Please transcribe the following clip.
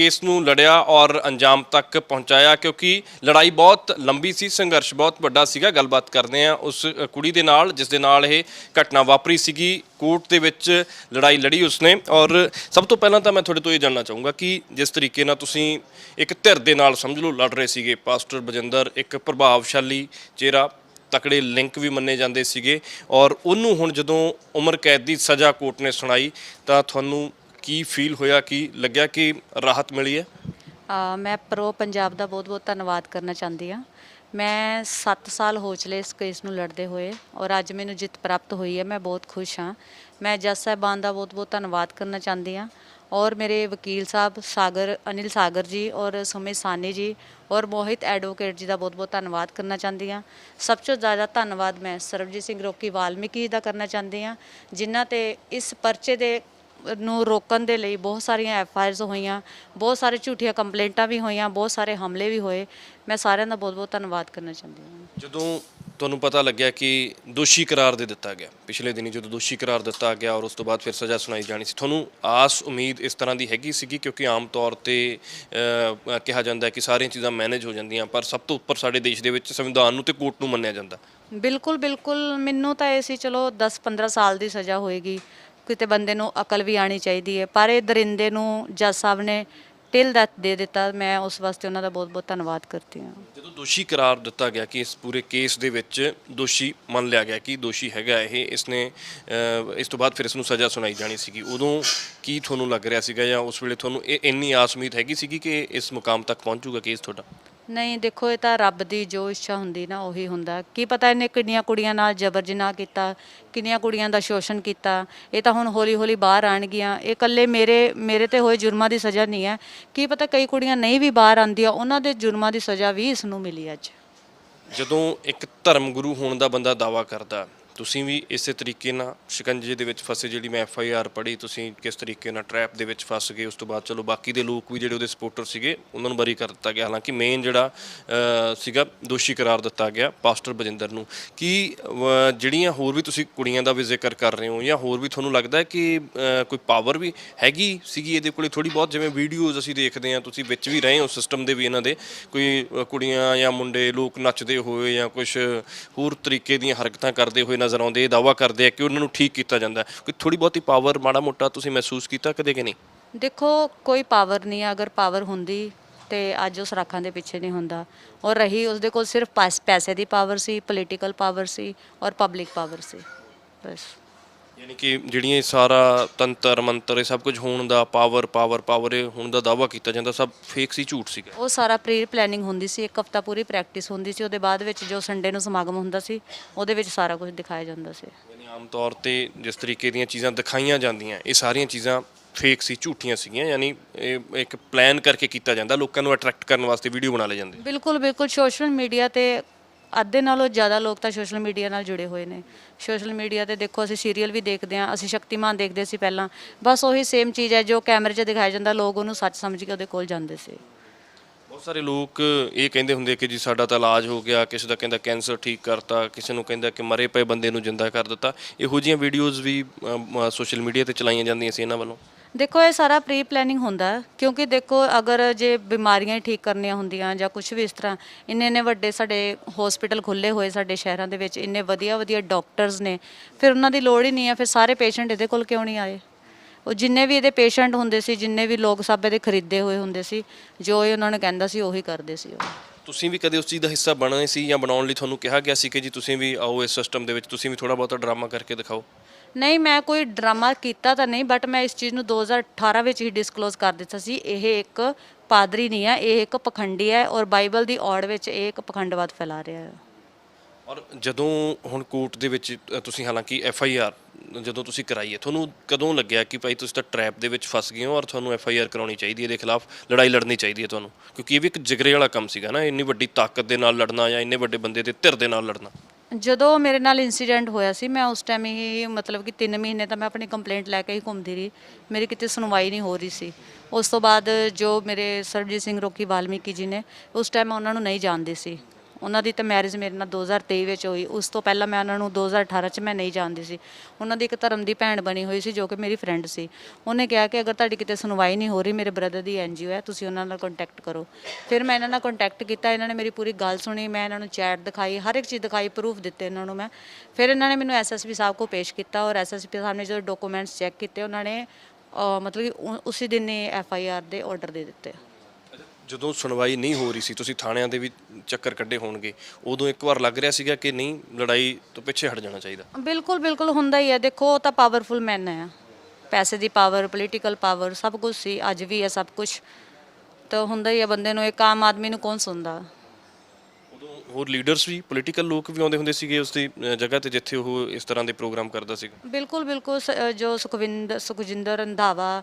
Case ਨੂੰ ਲੜਿਆ ਔਰ ਅੰਜਾਮ ਤੱਕ ਪਹੁੰਚਾਇਆ ਕਿਉਂਕਿ ਲੜਾਈ ਬਹੁਤ ਲੰਬੀ ਸੀ, ਸੰਘਰਸ਼ ਬਹੁਤ ਵੱਡਾ ਸੀਗਾ। ਗੱਲਬਾਤ ਕਰਦੇ ਆ ਉਸ ਕੁੜੀ ਦੇ ਨਾਲ, ਜਿਸ ਦੇ ਨਾਲ ਇਹ ਘਟਨਾ ਵਾਪਰੀ ਸੀਗੀ। ਕੋਰਟ ਦੇ ਵਿੱਚ ਲੜਾਈ ਲੜੀ ਉਸਨੇ ਔਰ ਸਭ ਤੋਂ ਪਹਿਲਾਂ ਤਾਂ ਮੈਂ ਤੁਹਾਡੇ ਤੋਂ ਇਹ ਜਾਣਨਾ ਚਾਹੂੰਗਾ ਕਿ ਜਿਸ ਤਰੀਕੇ ਨਾਲ ਤੁਸੀਂ ਇੱਕ ਧਿਰ ਦੇ ਨਾਲ ਸਮਝ ਲਓ ਲੜ ਰਹੇ ਸੀਗੇ। ਪਾਸਟਰ ਬਜਿੰਦਰ ਇੱਕ ਪ੍ਰਭਾਵਸ਼ਾਲੀ ਚਿਹਰਾ, ਤਕੜੇ ਲਿੰਕ ਵੀ ਮੰਨੇ ਜਾਂਦੇ ਸੀਗੇ ਔਰ ਉਹਨੂੰ ਹੁਣ ਜਦੋਂ ਉਮਰ ਕੈਦ ਦੀ ਸਜ਼ਾ ਕੋਰਟ ਨੇ ਸੁਣਾਈ ਤਾਂ ਤੁਹਾਨੂੰ ਕੀ ਫੀਲ ਹੋਇਆ ਕੀ ਲੱਗਿਆ ਕਿ ਰਾਹਤ ਮਿਲੀ ਹੈ? ਅ, ਮੈਂ ਪ੍ਰੋ ਪੰਜਾਬ ਦਾ ਬਹੁਤ-ਬਹੁਤ ਧੰਨਵਾਦ ਕਰਨਾ ਚਾਹੁੰਦੀ ਹਾਂ। ਮੈਂ 7 ਸਾਲ ਹੋ ਚਲੇ ਇਸ ਕੇਸ ਨੂੰ ਲੜਦੇ ਹੋਏ ਔਰ ਅੱਜ ਮੈਨੂੰ ਜਿੱਤ ਪ੍ਰਾਪਤ ਹੋਈ ਹੈ ਮੈਂ ਬਹੁਤ ਖੁਸ਼ ਹਾਂ। ਮੈਂ ਜੱਜ ਸਾਹਿਬਾਨ ਦਾ ਬਹੁਤ-ਬਹੁਤ ਧੰਨਵਾਦ ਕਰਨਾ ਚਾਹੁੰਦੀ ਹਾਂ ਔਰ ਮੇਰੇ ਵਕੀਲ ਸਾਹਿਬ ਸਾਗਰ ਅਨਿਲ ਸਾਗਰ ਜੀ ਔਰ ਸੁਮਿਤ ਸਾਨੀ ਜੀ ਔਰ ਮੋਹਿਤ ਐਡਵੋਕੇਟ ਜੀ ਦਾ ਬਹੁਤ-ਬਹੁਤ ਧੰਨਵਾਦ ਕਰਨਾ ਚਾਹੁੰਦੀ ਹਾਂ। ਸਭ ਤੋਂ ਜ਼ਿਆਦਾ ਧੰਨਵਾਦ ਮੈਂ ਸਰਬਜੀਤ ਸਿੰਘ ਰੋਕੀ ਵਾਲਮੀਕੀ ਜੀ ਦਾ ਕਰਨਾ ਚਾਹੁੰਦੀ ਹਾਂ ਜਿਨ੍ਹਾਂ ਤੇ ਇਸ ਪਰਚੇ ਦੇ ਨੂੰ ਰੋਕਣ ਦੇ ਲਈ ਬਹੁਤ ਸਾਰੀਆਂ ਐਫ ਆਈਆਰਸ ਹੋਈਆਂ ਬਹੁਤ ਸਾਰੇ ਝੂਠੀਆਂ ਕੰਪਲੇਂਟਾਂ ਵੀ ਹੋਈਆਂ ਬਹੁਤ ਸਾਰੇ ਹਮਲੇ ਵੀ ਹੋਏ। ਮੈਂ ਸਾਰਿਆਂ ਦਾ ਬਹੁਤ-ਬਹੁਤ ਧੰਨਵਾਦ ਕਰਨਾ ਚਾਹੁੰਦੀ ਹਾਂ। ਜਦੋਂ ਤੁਹਾਨੂੰ ਪਤਾ ਲੱਗਿਆ ਕਿ ਦੋਸ਼ੀ ਕਰਾਰ ਦੇ ਦਿੱਤਾ ਗਿਆ ਪਿਛਲੇ ਦਿਨੀ ਜਦੋਂ ਦੋਸ਼ੀ ਕਰਾਰ ਦਿੱਤਾ ਗਿਆ ਔਰ ਉਸ ਤੋਂ ਬਾਅਦ ਫਿਰ ਸਜ਼ਾ ਸੁਣਾਈ ਜਾਣੀ ਸੀ ਤੁਹਾਨੂੰ ਆਸ ਉਮੀਦ ਇਸ ਤਰ੍ਹਾਂ ਦੀ ਹੈਗੀ ਸੀਗੀ? ਕਿਉਂਕਿ ਆਮ ਤੌਰ ਤੇ ਕਿਹਾ ਜਾਂਦਾ ਹੈ ਕਿ ਸਾਰੀਆਂ ਚੀਜ਼ਾਂ ਮੈਨੇਜ ਹੋ ਜਾਂਦੀਆਂ ਪਰ ਸਭ ਤੋਂ ਉੱਪਰ ਸਾਡੇ ਦੇਸ਼ ਦੇ ਵਿੱਚ ਸੰਵਿਧਾਨ ਨੂੰ ਤੇ ਕੋਰਟ ਨੂੰ ਮੰਨਿਆ ਜਾਂਦਾ। ਬਿਲਕੁਲ ਬਿਲਕੁਲ। ਮੈਨੂੰ ਤਾਂ ਇਹ ਸੀ ਚਲੋ 10-15 ਸਾਲ ਦੀ ਸਜ਼ਾ ਹੋਏਗੀ। ਕਿਤੇ ਬੰਦੇ ਨੂੰ ਅਕਲ ਵੀ ਆਣੀ ਚਾਹੀਦੀ ਹੈ। ਪਰ ਇਹ ਦਰਿੰਦੇ ਨੂੰ ਜੱਜ ਸਾਹਿਬ ਨੇ ਟਿਲ ਡੈਥ ਦੇ ਦਿੱਤਾ। ਮੈਂ ਉਸ ਵਾਸਤੇ ਉਹਨਾਂ ਦਾ ਬਹੁਤ-ਬਹੁਤ ਧੰਨਵਾਦ ਕਰਦੀ ਹਾਂ। ਜਦੋਂ ਦੋਸ਼ੀ ਕਰਾਰ ਦਿੱਤਾ ਗਿਆ ਕਿ ਇਸ ਪੂਰੇ ਕੇਸ ਦੇ ਵਿੱਚ ਦੋਸ਼ੀ ਮੰਨ ਲਿਆ ਗਿਆ ਕਿ ਦੋਸ਼ੀ ਹੈਗਾ ਇਹ ਇਸਨੇ ਇਸ ਤੋਂ ਬਾਅਦ ਫਿਰ ਇਸ ਨੂੰ ਸਜ਼ਾ ਸੁਣਾਈ ਜਾਣੀ ਸੀਗੀ। ਉਦੋਂ ਕੀ ਤੁਹਾਨੂੰ ਲੱਗ ਰਿਹਾ ਸੀਗਾ ਜਾਂ ਉਸ ਵੇਲੇ ਤੁਹਾਨੂੰ ਇਹ ਇੰਨੀ ਆਸ ਉਮੀਦ ਹੈਗੀ ਸੀਗੀ ਕਿ ਇਸ ਮੁਕਾਮ ਤੱਕ ਪਹੁੰਚੂਗਾ ਕੇਸ ਤੁਹਾਡਾ? ਨਹੀਂ, ਦੇਖੋ, ਇਹ ਤਾਂ ਰੱਬ ਦੀ ਜੋ ਇੱਛਾ ਹੁੰਦੀ ਨਾ, ਉਹੀ ਹੁੰਦਾ। ਕੀ ਪਤਾ ਇਹਨੇ ਕਿੰਨੀਆਂ ਕੁੜੀਆਂ ਨਾਲ ਜਬਰ ਜਨਾਹ ਕੀਤਾ, ਕਿੰਨੀਆਂ ਕੁੜੀਆਂ ਦਾ ਸ਼ੋਸ਼ਣ ਕੀਤਾ। ਇਹ ਤਾਂ ਹੁਣ ਹੌਲੀ ਹੌਲੀ ਬਾਹਰ ਆਣਗੀਆਂ ਇਹ ਇਕੱਲੇ ਮੇਰੇ ਮੇਰੇ ਤੇ ਹੋਏ ਜੁਰਮਾਂ ਦੀ ਸਜ਼ਾ ਨਹੀਂ ਹੈ। ਕੀ ਪਤਾ ਕਈ ਕੁੜੀਆਂ ਨਹੀਂ ਵੀ ਬਾਹਰ ਆਉਂਦੀਆਂ, ਉਹਨਾਂ ਦੇ ਜੁਰਮਾਂ ਦੀ ਸਜ਼ਾ ਵੀ ਇਸ ਨੂੰ ਮਿਲੀ ਅੱਜ। ਜਦੋਂ ਇੱਕ ਧਰਮ ਗੁਰੂ ਹੋਣ ਦਾ ਬੰਦਾ ਦਾਵਾ ਕਰਦਾ ਤੁਸੀਂ ਵੀ ਇਸੇ ਤਰੀਕੇ ਨਾਲ ਸ਼ਿਕੰਜੇ ਦੇ ਵਿੱਚ ਫਸੇ ਜਿਹੜੀ ਮੈਂ ਐਫ ਆਈ ਆਰ ਪੜ੍ਹੀ, ਤੁਸੀਂ ਕਿਸ ਤਰੀਕੇ ਨਾਲ ਟਰੈਪ ਦੇ ਵਿੱਚ ਫਸ ਗਏ, ਉਸ ਤੋਂ ਬਾਅਦ ਚਲੋ ਬਾਕੀ ਦੇ ਲੋਕ ਵੀ ਜਿਹੜੇ ਉਹਦੇ ਸਪੋਰਟਰ ਸੀਗੇ, ਉਹਨਾਂ ਨੂੰ ਬਰੀ ਕਰ ਦਿੱਤਾ ਗਿਆ। ਹਾਲਾਂਕਿ ਮੇਨ ਜਿਹੜਾ ਸੀਗਾ, ਦੋਸ਼ੀ ਕਰਾਰ ਦਿੱਤਾ ਗਿਆ ਪਾਸਟਰ ਬਜਿੰਦਰ ਨੂੰ। ਕੀ ਜਿਹੜੀਆਂ ਹੋਰ ਵੀ ਤੁਸੀਂ ਕੁੜੀਆਂ ਦਾ ਵੀ ਜ਼ਿਕਰ ਕਰ ਰਹੇ ਹੋ ਜਾਂ ਹੋਰ ਵੀ ਤੁਹਾਨੂੰ ਲੱਗਦਾ ਕਿ ਕੋਈ ਪਾਵਰ ਵੀ ਹੈਗੀ ਸੀਗੀ ਇਹਦੇ ਕੋਲੇ? ਥੋੜੀ ਬਹੁਤ ਜਿਵੇਂ ਵੀਡੀਓਜ਼ ਅਸੀਂ ਦੇਖਦੇ ਹਾਂ, ਤੁਸੀਂ ਵਿੱਚ ਵੀ ਰਹੇ ਹੋ ਸਿਸਟਮ ਦੇ ਵੀ ਇਹਨਾਂ ਦੇ। ਕੋਈ ਕੁੜੀਆਂ ਜਾਂ ਮੁੰਡੇ ਲੋਕ ਨੱਚਦੇ ਹੋਏ ਜਾਂ ਕੁਝ ਹੋਰ ਤਰੀਕੇ ਦੀਆਂ ਹਰਕਤਾਂ ਕਰਦੇ ਹੋਏ ਨਜ਼ਰ ਆਉਂਦੇ, ਇਹ ਦਾਵਾ ਕਰਦੇ ਆ ਕਿ ਉਹਨਾਂ ਨੂੰ ਠੀਕ ਕੀਤਾ ਜਾਂਦਾ ਹੈ। ਕੋਈ ਥੋੜੀ ਬਹੁਤੀ ਪਾਵਰ ਮਾੜਾ ਮੋਟਾ ਤੁਸੀਂ ਮਹਿਸੂਸ ਕੀਤਾ ਕਦੇ ਕਿ ਨਹੀਂ? ਦੇਖੋ, ਕੋਈ ਪਾਵਰ ਨਹੀਂ ਹੈ। ਅਗਰ ਪਾਵਰ ਹੁੰਦੀ ਤੇ ਅੱਜ ਉਸ ਰੱਖਾਂ ਦੇ ਪਿੱਛੇ ਨਹੀਂ ਹੁੰਦਾ। ਔਰ ਰਹੀ ਉਸਦੇ ਕੋਲ ਸਿਰਫ ਪੈਸ- ਪੈਸੇ ਦੀ ਪਾਵਰ ਸੀ ਪੋਲੀਟੀਕਲ ਪਾਵਰ ਸੀ ਔਰ ਪਬਲਿਕ ਪਾਵਰ ਸੀ। ਬਸ। ਯਾਨੀ ਕਿ ਜਿਹੜੀਆਂ ਇਹ ਸਾਰਾ ਤੰਤਰ ਮੰਤਰ ਇਹ ਸਭ ਕੁਝ ਹੋਣ ਦਾ ਪਾਵਰ ਪਾਵਰ ਪਾਵਰ ਇਹ ਹੋਣ ਦਾ ਦਾਵਾ ਕੀਤਾ ਜਾਂਦਾ ਸਭ ਫੇਕ ਸੀ ਝੂਠ ਸੀਗਾ। ਉਹ ਸਾਰਾ ਪ੍ਰੀ ਪਲੈਨਿੰਗ ਹੁੰਦੀ ਸੀ ਇੱਕ ਹਫਤਾ ਪੂਰੀ ਪ੍ਰੈਕਟਿਸ ਹੁੰਦੀ ਸੀ ਉਹਦੇ ਬਾਅਦ ਵਿੱਚ ਜੋ ਸੰਡੇ ਨੂੰ ਸਮਾਗਮ ਹੁੰਦਾ ਸੀ ਉਹਦੇ ਵਿੱਚ ਸਾਰਾ ਕੁਝ ਦਿਖਾਇਆ ਜਾਂਦਾ ਸੀ। ਯਾਨੀ ਆਮ ਤੌਰ ਤੇ ਜਿਸ ਤਰੀਕੇ ਦੀਆਂ ਚੀਜ਼ਾਂ ਦਿਖਾਈਆਂ ਜਾਂਦੀਆਂ ਇਹ ਸਾਰੀਆਂ ਚੀਜ਼ਾਂ ਫੇਕ ਸੀ ਝੂਠੀਆਂ ਸੀਗੀਆਂ ਯਾਨੀ ਇਹ ਇੱਕ ਪਲਾਨ ਕਰਕੇ ਕੀਤਾ ਜਾਂਦਾ ਲੋਕਾਂ ਨੂੰ ਅਟਰੈਕਟ ਕਰਨ ਵਾਸਤੇ ਵੀਡੀਓ ਬਣਾ ਲਏ ਜਾਂਦੇ। ਬਿਲਕੁਲ ਬਿਲਕੁਲ ਸੋਸ਼ਲ ਮੀਡੀਆ ਤੇ ਅੱਧੇ ਨਾਲੋਂ ਜ਼ਿਆਦਾ ਲੋਕ ਤਾਂ ਸੋਸ਼ਲ ਮੀਡੀਆ ਨਾਲ ਜੁੜੇ ਹੋਏ ਨੇ। ਸੋਸ਼ਲ ਮੀਡੀਆ ਤੇ ਦੇਖੋ, ਅਸੀਂ ਸੀਰੀਅਲ ਵੀ ਦੇਖਦੇ ਹਾਂ, ਅਸੀਂ ਸ਼ਕਤੀਮਾਨ ਦੇਖਦੇ ਸੀ ਪਹਿਲਾਂ। ਬਸ ਉਹੀ ਸੇਮ ਚੀਜ਼ ਹੈ ਜੋ ਕੈਮਰੇ 'ਚ ਦਿਖਾਇਆ ਜਾਂਦਾ, ਲੋਕ ਉਹਨੂੰ ਸੱਚ ਸਮਝ ਕੇ ਉਹਦੇ ਕੋਲ ਜਾਂਦੇ ਸੀ। ਬਹੁਤ ਸਾਰੇ ਲੋਕ ਇਹ ਕਹਿੰਦੇ ਹੁੰਦੇ ਕਿ ਜੀ ਸਾਡਾ ਤਾਂ ਇਲਾਜ ਹੋ ਗਿਆ, ਕਿਸੇ ਦਾ ਕਹਿੰਦਾ ਕੈਂਸਰ ਠੀਕ ਕਰਤਾ, ਕਿਸੇ ਨੂੰ ਕਹਿੰਦਾ ਕਿ ਮਰੇ ਪਏ ਬੰਦੇ ਨੂੰ ਜਿੰਦਾ ਕਰ ਦਿੱਤਾ। ਇਹੋ ਜਿਹੀਆਂ ਵੀਡੀਓਜ਼ ਵੀ ਸੋਸ਼ਲ ਮੀਡੀਆ ਤੇ ਚਲਾਈਆਂ ਜਾਂਦੀਆਂ ਸੀ ਇਹਨਾਂ ਵੱਲੋਂ। ਦੇਖੋ, ਇਹ ਸਾਰਾ ਪ੍ਰੀ ਪਲੈਨਿੰਗ ਹੁੰਦਾ, ਕਿਉਂਕਿ ਦੇਖੋ, ਅਗਰ ਜੇ ਬਿਮਾਰੀਆਂ ਹੀ ਠੀਕ ਕਰਨੀਆਂ ਹੁੰਦੀਆਂ ਜਾਂ ਕੁਝ ਵੀ ਇਸ ਤਰ੍ਹਾਂ, ਇੰਨੇ ਇੰਨੇ ਵੱਡੇ ਸਾਡੇ ਹਸਪੀਟਲ ਖੁੱਲੇ ਹੋਏ ਸਾਡੇ ਸ਼ਹਿਰਾਂ ਦੇ ਵਿੱਚ, ਇੰਨੇ ਵਧੀਆ ਵਧੀਆ ਡਾਕਟਰਸ ਨੇ, ਫਿਰ ਉਹਨਾਂ ਦੀ ਲੋੜ ਹੀ ਨਹੀਂ ਹੈ, ਫਿਰ ਸਾਰੇ ਪੇਸ਼ੈਂਟ ਇਹਦੇ ਕੋਲ ਕਿਉਂ ਨਹੀਂ ਆਏ? ਉਹ ਜਿੰਨੇ ਵੀ ਇਹਦੇ ਪੇਸ਼ੈਂਟ ਹੁੰਦੇ ਸੀ, ਜਿੰਨੇ ਵੀ ਲੋਕ ਸਭ ਇਹਦੇ ਖਰੀਦੇ ਹੋਏ ਹੁੰਦੇ ਸੀ, ਜੋ ਇਹ ਉਹਨਾਂ ਨੇ ਕਹਿੰਦਾ ਸੀ, ਉਹੀ ਕਰਦੇ ਸੀ ਉਹ। ਤੁਸੀਂ ਵੀ ਕਦੇ ਉਸ ਚੀਜ਼ ਦਾ ਹਿੱਸਾ ਬਣੇ ਸੀ ਜਾਂ ਬਣਾਉਣ ਲਈ ਤੁਹਾਨੂੰ ਕਿਹਾ ਗਿਆ ਸੀ ਕਿ ਜੀ ਤੁਸੀਂ ਵੀ ਆਓ ਇਸ ਸਿਸਟਮ ਦੇ ਵਿੱਚ, ਤੁਸੀਂ ਵੀ ਥੋੜਾ ਬਹੁਤਾ ਡਰਾਮਾ ਕਰਕੇ ਦਿਖਾਓ? ਨਹੀਂ, ਮੈਂ ਕੋਈ ਡਰਾਮਾ ਕੀਤਾ ਤਾਂ ਨਹੀਂ ਬਟ ਮੈਂ ਇਸ ਚੀਜ਼ ਨੂੰ 2018 ਵਿੱਚ ਹੀ ਡਿਸਕਲੋਜ਼ ਕਰ ਦਿੱਤਾ ਸੀ। ਇਹ ਇੱਕ ਪਾਦਰੀ ਨਹੀਂ ਹੈ, ਇਹ ਇੱਕ ਪਖੰਡੀ ਹੈ ਔਰ ਬਾਈਬਲ ਦੀ ਔੜ ਵਿੱਚ ਇਹ ਇੱਕ ਪਖੰਡਵਾਦ ਫੈਲਾ ਰਿਹਾ ਹੈ। ਔਰ ਜਦੋਂ ਹੁਣ ਕੋਰਟ ਦੇ ਵਿੱਚ ਤੁਸੀਂ ਹਾਲਾਂਕਿ ਐਫ ਆਈ ਆਰ ਜਦੋਂ ਤੁਸੀਂ ਕਰਾਈ ਹੈ, ਤੁਹਾਨੂੰ ਕਦੋਂ ਲੱਗਿਆ ਕਿ ਭਾਈ ਤੁਸੀਂ ਤਾਂ ਟਰੈਪ ਦੇ ਵਿੱਚ ਫਸ ਗਏ ਹੋ ਔਰ ਤੁਹਾਨੂੰ ਐਫ ਆਈ ਆਰ ਕਰਾਉਣੀ ਚਾਹੀਦੀ ਹੈ, ਇਹਦੇ ਖਿਲਾਫ ਲੜਾਈ ਲੜਨੀ ਚਾਹੀਦੀ ਹੈ ਤੁਹਾਨੂੰ? ਕਿਉਂਕਿ ਇਹ ਵੀ ਇੱਕ ਜਿਗਰੇ ਵਾਲਾ ਕੰਮ ਸੀਗਾ ਨਾ, ਇੰਨੀ ਵੱਡੀ ਤਾਕਤ ਦੇ ਨਾਲ ਲੜਨਾ ਜਾਂ ਇੰਨੇ ਵੱਡੇ ਬੰਦੇ ਦੇ ਧਿਰ ਦੇ ਨਾਲ ਲੜਨਾ। ਜਦੋਂ ਮੇਰੇ ਨਾਲ ਇਨਸੀਡੈਂਟ ਹੋਇਆ ਸੀ, ਮੈਂ ਉਸ ਟਾਈਮ ਹੀ ਮਤਲਬ ਕਿ 3 ਮਹੀਨੇ ਤਾਂ ਮੈਂ ਆਪਣੀ ਕੰਪਲੇਂਟ ਲੈ ਕੇ ਹੀ ਘੁੰਮਦੀ ਰਹੀ। ਮੇਰੀ ਕਿਤੇ ਸੁਣਵਾਈ ਨਹੀਂ ਹੋ ਰਹੀ ਸੀ। ਉਸ ਤੋਂ ਬਾਅਦ ਜੋ ਮੇਰੇ ਸਰਬਜੀਤ ਸਿੰਘ ਰੋਕੀ ਵਾਲਮੀਕੀ ਜੀ ਨੇ, ਉਸ ਟਾਈਮ ਮੈਂ ਉਹਨਾਂ ਨੂੰ ਨਹੀਂ ਜਾਣਦੀ ਸੀ। ਉਹਨਾਂ ਦੀ ਤਾਂ ਮੈਰਿਜ ਮੇਰੇ ਨਾਲ 2023 ਵਿੱਚ ਹੋਈ। ਉਸ ਤੋਂ ਪਹਿਲਾਂ ਮੈਂ ਉਹਨਾਂ ਨੂੰ 2018 ਚ ਮੈਂ ਨਹੀਂ ਜਾਣਦੀ ਸੀ। ਉਹਨਾਂ ਦੀ ਇੱਕ ਧਰਮ ਦੀ ਭੈਣ ਬਣੀ ਹੋਈ ਸੀ ਜੋ ਕਿ ਮੇਰੀ ਫਰੈਂਡ ਸੀ। ਉਹਨੇ ਕਿਹਾ ਕਿ ਅਗਰ ਤੁਹਾਡੀ ਕਿਤੇ ਸੁਣਵਾਈ ਨਹੀਂ ਹੋ ਰਹੀ, ਮੇਰੇ ਬ੍ਰਦਰ ਦੀ ਐਨਜੀਓ ਹੈ, ਤੁਸੀਂ ਉਹਨਾਂ ਨਾਲ ਕੰਟੈਕਟ ਕਰੋ। ਫਿਰ ਮੈਂ ਇਹਨਾਂ ਨਾਲ ਕੰਟੈਕਟ ਕੀਤਾ, ਇਹਨਾਂ ਨੇ ਮੇਰੀ ਪੂਰੀ ਗੱਲ ਸੁਣੀ, ਮੈਂ ਇਹਨਾਂ ਨੂੰ ਚੈਟ ਦਿਖਾਈ, ਹਰ ਇੱਕ ਚੀਜ਼ ਦਿਖਾਈ ਪ੍ਰੂਫ ਦਿੱਤੇ ਇਹਨਾਂ ਨੂੰ ਮੈਂ। ਫਿਰ ਇਹਨਾਂ ਨੇ ਮੈਨੂੰ ਐਸਐਸਪੀ ਸਾਹਿਬ ਕੋ ਪੇਸ਼ ਕੀਤਾ ਔਰ ਐਸਐਸਪੀ ਸਾਹਿਬ ਨੇ ਜਦੋਂ ਡਾਕੂਮੈਂਟਸ ਚੈੱਕ ਕੀਤੇ, ਉਹਨਾਂ ਨੇ ਮਤਲਬ ਕਿ ਉਸੇ ਦਿਨ ਹੀ ਐਫਆਈਆਰ ਦੇ ਆਰਡਰ ਦੇ ਦਿੱਤੇ। ਜਦੋਂ ਸੁਣਵਾਈ ਨਹੀਂ ਹੋ ਰਹੀ ਸੀ ਤੁਸੀਂ ਥਾਣਿਆਂ ਦੇ ਵੀ ਚੱਕਰ ਕੱਢੇ ਹੋਣਗੇ ਉਦੋਂ ਇੱਕ ਵਾਰ ਲੱਗ ਰਿਹਾ ਸੀਗਾ ਕਿ ਨਹੀਂ ਲੜਾਈ ਤੋਂ ਪਿੱਛੇ ਹਟ ਜਾਣਾ ਚਾਹੀਦਾ? ਬਿਲਕੁਲ ਬਿਲਕੁਲ ਹੁੰਦਾ ਹੀ ਹੈ। ਦੇਖੋ ਉਹ ਤਾਂ ਪਾਵਰਫੁਲ ਮੈਨ ਹੈ। ਪੈਸੇ ਦੀ ਪਾਵਰ ਪੋਲੀਟੀਕਲ ਪਾਵਰ ਸਭ ਕੁਝ ਸੀ ਅੱਜ ਵੀ ਹੈ ਸਭ ਕੁਝ। ਤਾਂ ਹੁੰਦਾ ਹੀ ਹੈ ਬੰਦੇ ਨੂੰ ਇੱਕ ਆਮ ਆਦਮੀ ਨੂੰ ਕੌਣ ਸੁਣਦਾ? ਉਦੋਂ ਹੋਰ ਲੀਡਰਸ ਵੀ ਪੋਲੀਟੀਕਲ ਲੋਕ ਵੀ ਆਉਂਦੇ ਹੁੰਦੇ ਸੀਗੇ ਉਸ ਦੀ ਜਗ੍ਹਾ ਤੇ ਜਿੱਥੇ ਉਹ ਇਸ ਤਰ੍ਹਾਂ ਦੇ ਪ੍ਰੋਗਰਾਮ ਕਰਦਾ ਸੀਗਾ? ਬਿਲਕੁਲ ਬਿਲਕੁਲ। ਸ- ਅ, ਜੋ ਸੁਖਵਿੰਦਰ ਸੁਖਜਿੰਦਰ ਰੰਧਾਵਾ